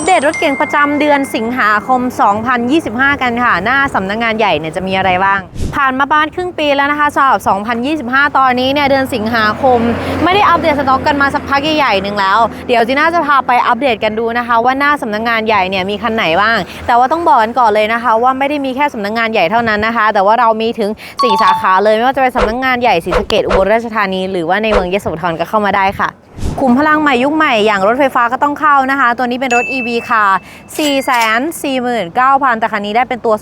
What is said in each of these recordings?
ปเดตรถเก่งประจำเดือนสิงหาคม 2025 กันค่ะ หน้าสำนักงงานใหญ่เนี่ยจะมีอะไรบ้าง ผ่านมาบ้านครึ่งปีแล้วนะคะสำหรับ 2025 ตอนนี้เนี่ยเดือนสิงหาคม ไม่ได้อัปเดตสต็อกกันมาสักพักใหญ่ๆหนึ่งแล้ว เดี๋ยวจีน่าจะพาไปอัปเดตกันดูนะคะ ว่าหน้าสำนักงงานใหญ่เนี่ยมีคันไหนบ้าง แต่ว่าต้องบอกกันก่อนเลยนะคะ ว่าไม่ได้มีแค่สำนักงานใหญ่เท่านั้นนะคะ แต่ว่าเรามีถึง 4 สาขาเลยไม่ว่าจะเป็นสำนักงานใหญ่ศรีสะเกดอุบลราชธานีหรือว่าในเมืองยโสธรก็เข้ามาได้ค่ะ ขุมพลังใหม่ยุคใหม่อย่างรถไฟฟ้าก็ต้องเข้านะคะ ตัวนี้เป็นรถ EV ค่ะ 449,000 แต่คันนี้ได้เป็นตัว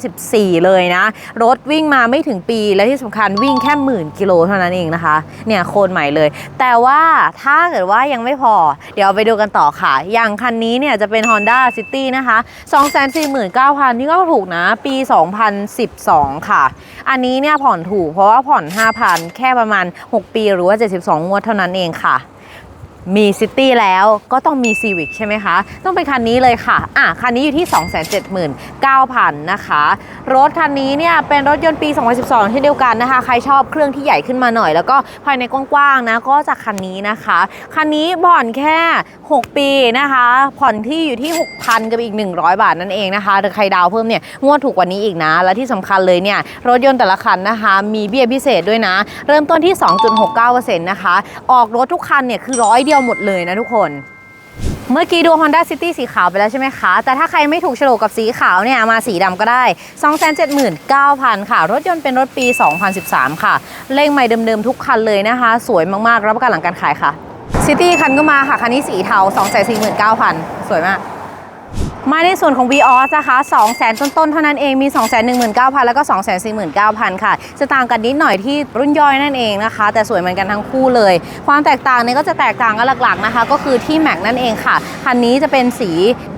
2024 เลยนะ รถวิ่งมาไม่ถึงปีและที่สำคัญวิ่งแค่หมื่นกิโลเท่านั้นเองนะคะ เนี่ยโคนใหม่เลย แต่ว่าถ้าเกิดว่ายังไม่พอ เดี๋ยวไปดูกันต่อค่ะ อย่างคันนี้เนี่ยจะเป็น Honda City นะคะ 249,000 นี่ก็ถูกนะ ปี 2012 ค่ะ อันนี้เนี่ยผ่อนถูกเพราะว่าผ่อน 5,000 แค่ประมาณ 6 ปีหรือว่า 72 งวดเท่านั้นเองค่ะ มีซิตี้แล้วก็ต้องมีซีวิ c ใช่ไหมคะ ต้องเป็นคันนี้เลยค่ะ อะ คันนี้อยู่ที่ 279,000 นะคะ รถคันนี้เนี่ย เป็นรถยนต์ปี 2012 เช่นเดียวกันนะคะ ใครชอบเครื่องที่ใหญ่ขึ้นมาหน่อย แล้วก็ภายในกว้างๆนะ ก็จะคันนี้นะคะ คันนี้ผ่อนแค่ 6 ปีนะคะ ผ่อนที่อยู่ที่ 6,000 กับอีก 100 บาทนั่นเองนะคะหรือใครดาวเพิ่มเนี่ย งวดถูกกว่านี้อีกนะ และที่สำคัญเลยเนี่ย รถยนต์แต่ละคันนะคะ มีเบี้ยพิเศษด้วยนะ เริ่มต้นที่ 2.69%นะคะ ออกรถทุกคันเนี่ยคือร้อยเดียวหมดเลยนะทุกคน เมื่อกี้ดู Honda City สีขาวไปแล้วใช่ไหมคะ แต่ถ้าใครไม่ถูกโฉลกกับสีขาวเนี่ย มาสีดำก็ได้ 279,000 ค่ะ รถยนต์เป็นรถปี 2013 ค่ะ เลขใหม่เดิมๆทุกคันเลยนะคะ สวยมากๆ รับประกันหลังการขายค่ะ City คันก็มาค่ะ คันนี้สีเทา 249,000 สวยมาก มาในส่วนของ Voss นะคะ2 0 0 0 0 ต้นๆ เท่านั้นเอง มี 2 1 9 0 0 0 แล้วก็ 2 4 9 0 0 0 ค่ะ จะต่างกันนิดหน่อยที่รุ่นย่อยนั่นเองนะคะ แต่สวยเหมือนกันทั้งคู่เลย ความแตกต่างเนี่ยก็จะแตกต่างกันหลักๆนะคะ ก็คือที่แม็กนั่นเองค่ะ คันนี้จะเป็นสี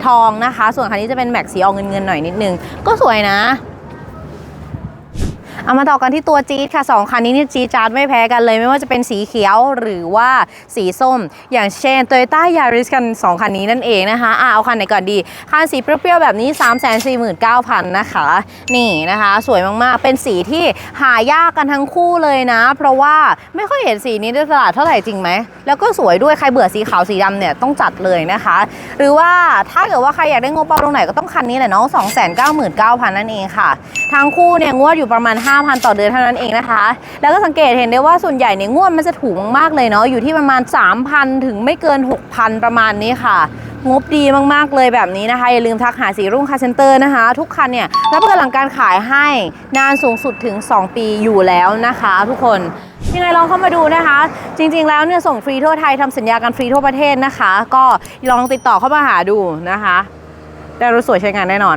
ทองนะคะ ส่วนคันนี้จะเป็นแม็กสีออกเงินๆหน่อยนิดนึง ก็สวยนะ เอามาต่อกันที่ตัวจี๊ดค่ะ 2 คันนี้นี่จี๊ดจาร์ดไม่แพ้กันเลย ไม่ว่าจะเป็นสีเขียวหรือว่าสีส้ม อย่างเช่น Toyota Yaris กัน 2 คันนี้นั่นเองนะคะอะเอาคันไหนก่อนดี คันสีเปรี้ยวๆแบบนี้ 349,000 นะคะ นี่นะคะ สวยมากๆ เป็นสีที่หายากกันทั้งคู่เลยนะ เพราะว่าไม่ค่อยเห็นสีนี้ในตลาดเท่าไหร่จริงไหม แล้วก็สวยด้วย ใครเบื่อสีขาวสีดำเนี่ยต้องจัดเลยนะคะ หรือว่าถ้าเกิดว่าใครอยากได้งบเบาตรงไหนก็ต้องคันนี้แหละเนาะ299,000 นั่นเองค่ะ ทั้งคู่เนี่ยงวดอยู่ประมาณ5,000 ต่อเดือนเท่านั้นเองนะคะ แล้วก็สังเกตเห็นได้ว่าส่วนใหญ่เนี่ยงวดมันจะถูกมากๆเลยเนาะอยู่ที่ประมาณ 3,000 ถึงไม่เกิน 6,000 ประมาณนี้ค่ะงบดีมากๆเลยแบบนี้นะคะ อย่าลืมทักหาสีรุ่งคาเซนเตอร์นะคะ ทุกคันเนี่ยรับประกันหลังการขายให้นานสูงสุดถึง 2 ปีอยู่แล้วนะคะทุกคนยังไงลองเข้ามาดูนะคะ จริง ๆ แล้วเนี่ยส่งฟรีทั่วไทยทำสัญญากันฟรีทั่วประเทศนะคะ ก็ลองติดต่อเข้ามาหาดูนะคะแต่รถสวยใช้งานแน่นอน